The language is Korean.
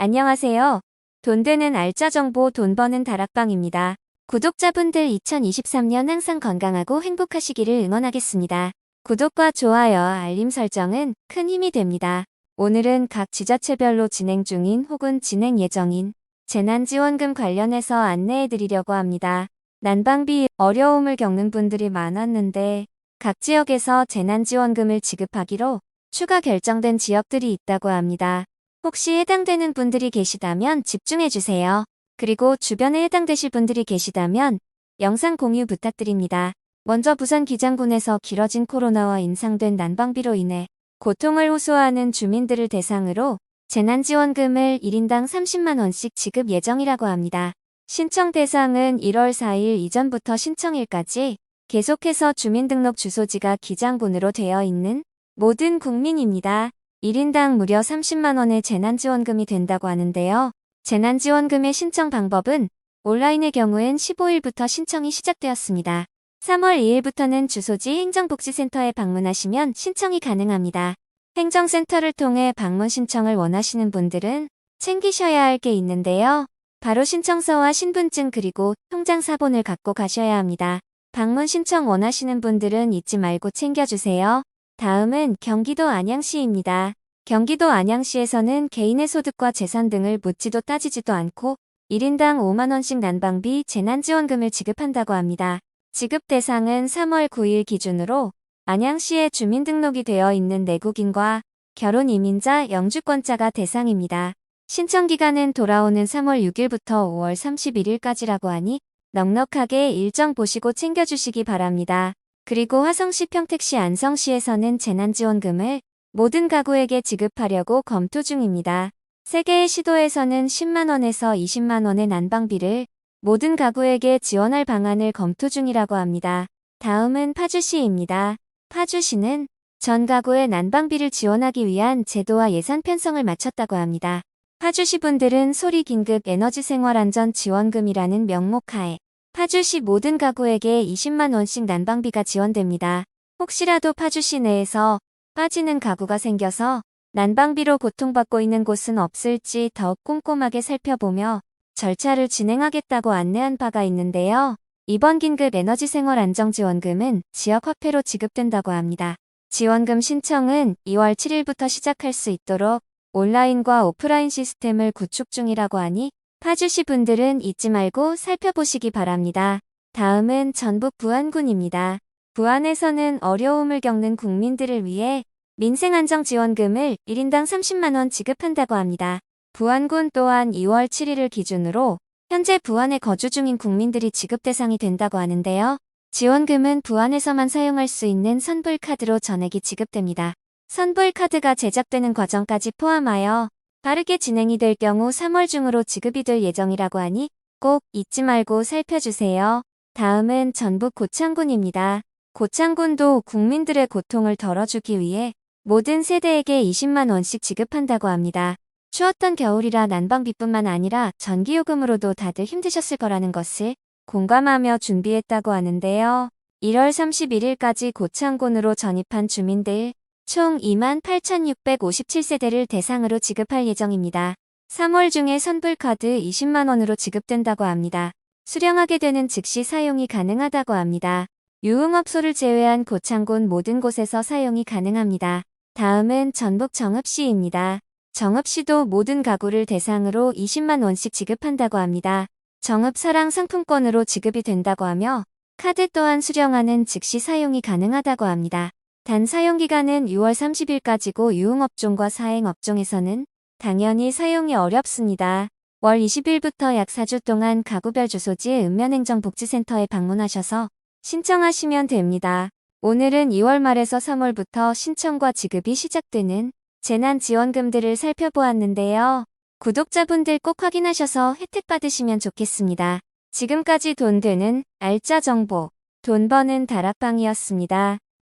안녕하세요. 돈 되는 알짜 정보 돈 버는 다락방입니다. 구독자분들 2023년 항상 건강하고 행복하시기를 응원하겠습니다. 구독과 좋아요, 알림 설정은 큰 힘이 됩니다. 오늘은 각 지자체별로 진행 중인 혹은 진행 예정인 재난지원금 관련해서 안내해 드리려고 합니다. 난방비 어려움을 겪는 분들이 많았는데 각 지역에서 재난지원금을 지급하기로 추가 결정된 지역들이 있다고 합니다. 혹시 해당되는 분들이 계시다면 집중해주세요. 그리고 주변에 해당되실 분들이 계시다면 영상 공유 부탁드립니다. 먼저 부산 기장군에서 길어진 코로나와 인상된 난방비로 인해 고통을 호소하는 주민들을 대상으로 재난지원금을 1인당 30만원씩 지급 예정이라고 합니다. 신청 대상은 1월 4일 이전부터 신청일까지 계속해서 주민등록 주소지가 기장군으로 되어 있는 모든 국민입니다. 1인당 무려 30만원의 재난지원금이 된다고 하는데요. 재난지원금의 신청 방법은 온라인의 경우엔 15일부터 신청이 시작되었습니다. 3월 2일부터는 주소지 행정복지센터에 방문하시면 신청이 가능합니다. 행정센터를 통해 방문 신청을 원하시는 분들은 챙기셔야 할 게 있는데요. 바로 신청서와 신분증 그리고 통장 사본을 갖고 가셔야 합니다. 방문 신청 원하시는 분들은 잊지 말고 챙겨주세요. 다음은 경기도 안양시입니다. 경기도 안양시에서는 개인의 소득과 재산 등을 묻지도 따지지도 않고 1인당 5만원씩 난방비 재난지원금을 지급한다고 합니다. 지급 대상은 3월 9일 기준으로 안양시에 주민등록이 되어 있는 내국인과 결혼 이민자 영주권자가 대상입니다. 신청 기간은 돌아오는 3월 6일부터 5월 31일까지라고 하니 넉넉하게 일정 보시고 챙겨주시기 바랍니다. 그리고 화성시 평택시 안성시에서는 재난지원금을 모든 가구에게 지급하려고 검토 중입니다. 세 개의 시도에서는 10만원에서 20만원의 난방비를 모든 가구에게 지원할 방안을 검토 중이라고 합니다. 다음은 파주시입니다. 파주시는 전 가구의 난방비를 지원하기 위한 제도와 예산 편성을 마쳤다고 합니다. 파주시 분들은 소리 긴급 에너지 생활 안전 지원금이라는 명목 하에 파주시 모든 가구에게 20만 원씩 난방비가 지원됩니다. 혹시라도 파주시 내에서 빠지는 가구가 생겨서 난방비로 고통받고 있는 곳은 없을지 더욱 꼼꼼하게 살펴보며 절차를 진행하겠다고 안내한 바가 있는데요. 이번 긴급 에너지 생활 안정 지원금은 지역 화폐로 지급된다고 합니다. 지원금 신청은 2월 7일부터 시작할 수 있도록 온라인과 오프라인 시스템을 구축 중이라고 하니 파주시 분들은 잊지 말고 살펴보시기 바랍니다. 다음은 전북 부안군입니다. 부안에서는 어려움을 겪는 국민들을 위해 민생안정지원금을 1인당 30만원 지급한다고 합니다. 부안군 또한 2월 7일을 기준으로 현재 부안에 거주 중인 국민들이 지급 대상이 된다고 하는데요. 지원금은 부안에서만 사용할 수 있는 선불카드로 전액이 지급됩니다. 선불카드가 제작되는 과정까지 포함하여 빠르게 진행이 될 경우 3월 중으로 지급이 될 예정이라고 하니 꼭 잊지 말고 살펴주세요. 다음은 전북 고창군입니다. 고창군도 국민들의 고통을 덜어주기 위해 모든 세대에게 20만 원씩 지급한다고 합니다. 추웠던 겨울이라 난방비뿐만 아니라 전기요금으로도 다들 힘드셨을 거라는 것을 공감하며 준비했다고 하는데요. 1월 31일까지 고창군으로 전입한 주민들 총 28,657세대를 대상으로 지급할 예정입니다. 3월 중에 선불카드 20만원으로 지급된다고 합니다. 수령하게 되는 즉시 사용이 가능하다고 합니다. 유흥업소를 제외한 고창군 모든 곳에서 사용이 가능합니다. 다음은 전북 정읍시입니다. 정읍시도 모든 가구를 대상으로 20만 원씩 지급한다고 합니다. 정읍 사랑 상품권으로 지급이 된다고 하며 카드 또한 수령하는 즉시 사용이 가능하다고 합니다. 단 사용기간은 6월 30일까지고 유흥업종과 사행업종에서는 당연히 사용이 어렵습니다. 월 20일부터 약 4주 동안 가구별 주소지의 읍면행정복지센터에 방문하셔서 신청하시면 됩니다. 오늘은 2월 말에서 3월부터 신청과 지급이 시작되는 재난지원금들을 살펴보았는데요. 구독자분들 꼭 확인하셔서 혜택 받으시면 좋겠습니다. 지금까지 돈 되는 알짜 정보, 돈 버는 다락방이었습니다.